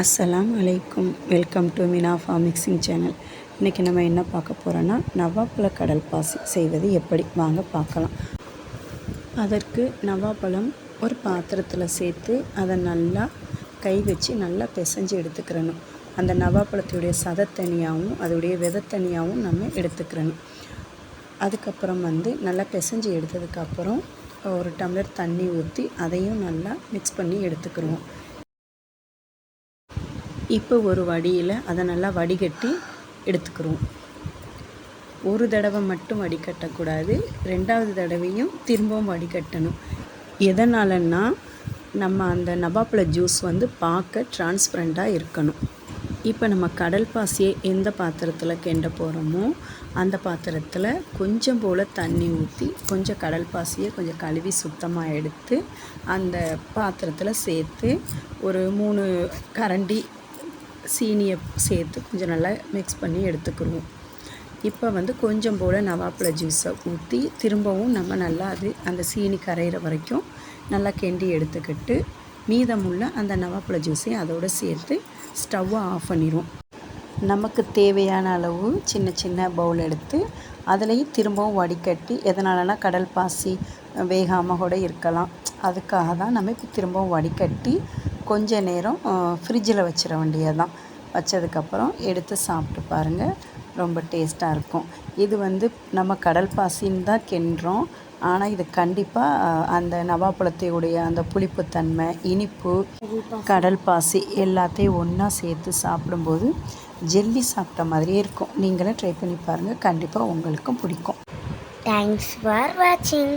அஸ்ஸலாம் அலைக்கும். Welcome to Minafa mixing channel. இன்றைக்கி நம்ம என்ன பார்க்க போகிறோன்னா நவாப்பழ கடல் பாசி செய்வது எப்படி? வாங்க பார்க்கலாம். அதற்கு நவாப்பழம் ஒரு பாத்திரத்தில் சேர்த்து அதை நல்லா கை வச்சு நல்லா பிசைஞ்சு எடுத்துக்கிறணும். அந்த நவாப்பழத்துடைய சத தனியாகவும் அதோடைய விதை தனியாகவும் நம்ம எடுத்துக்கிறணும். அதுக்கப்புறம் வந்து நல்லா பிசைஞ்சு எடுத்ததுக்கப்புறம் ஒரு டம்ளர் தண்ணி ஊற்றி அதையும் நல்லா மிக்ஸ் பண்ணி எடுத்துக்கிடுவோம். இப்போ ஒரு வடியில் அதை நல்லா வடிகட்டி எடுத்துக்கிறோம். ஒரு தடவை மட்டும் வடிகட்டக்கூடாது ரெண்டாவது தடவையும் திரும்பவும் வடிகட்டணும். எதனாலன்னா நம்ம அந்த நவாப்பழ ஜூஸ் வந்து பார்க்க டிரான்ஸ்பரண்ட்டாக இருக்கணும். இப்போ நம்ம கடல் பாசியை எந்த பாத்திரத்தில் கெண்ட போகிறோமோ அந்த பாத்திரத்தில் கொஞ்சம் போல் தண்ணி ஊற்றி கொஞ்சம் கடல் பாசியை கொஞ்சம் கழுவி சுத்தமாக எடுத்து அந்த பாத்திரத்தில் சேர்த்து ஒரு மூணு கரண்டி சீனியை சேர்த்து கொஞ்சம் நல்லா மிக்ஸ் பண்ணி எடுத்துக்கிடுவோம் இப்போ வந்து கொஞ்சம் போல் நவாப்பழ ஜூஸை ஊற்றி திரும்பவும் நம்ம நல்லா அது அந்த சீனி கரையிற வரைக்கும் நல்லா கெண்டி எடுத்துக்கிட்டு மீதமுள்ள அந்த நவாப்பழ ஜூஸையும் அதோடு சேர்த்து ஸ்டவ்வை ஆஃப் பண்ணிடுவோம் நமக்கு தேவையான அளவு சின்ன சின்ன பவுல் எடுத்து அதுலேயும் திரும்பவும் வடிகட்டி எதனாலனா கடல் பாசி வேகாமல் கூட இருக்கலாம். அதுக்காக தான் நம்ம இப்போ திரும்பவும் வடிகட்டி கொஞ்ச நேரம் ஃப்ரிட்ஜில் வச்சிட வேண்டியதுதான். வச்சதுக்கப்புறம் எடுத்து சாப்பிட்டு பாருங்கள் ரொம்ப டேஸ்ட்டாக இருக்கும். இது வந்து நம்ம கடல் பாசின்னு தான் கிண்டுறோம். ஆனால் இது கண்டிப்பாக அந்த நவாப்பழத்தையுடைய அந்த புளிப்புத்தன்மை இனிப்பு கடல் பாசி எல்லாத்தையும் ஒன்றா சேர்த்து சாப்பிடும்போது ஜெல்லி சாப்பிட்ட மாதிரியே இருக்கும். நீங்களே ட்ரை பண்ணி பாருங்கள் கண்டிப்பாக உங்களுக்கும் பிடிக்கும். தேங்க்ஸ் ஃபார் வாட்சிங்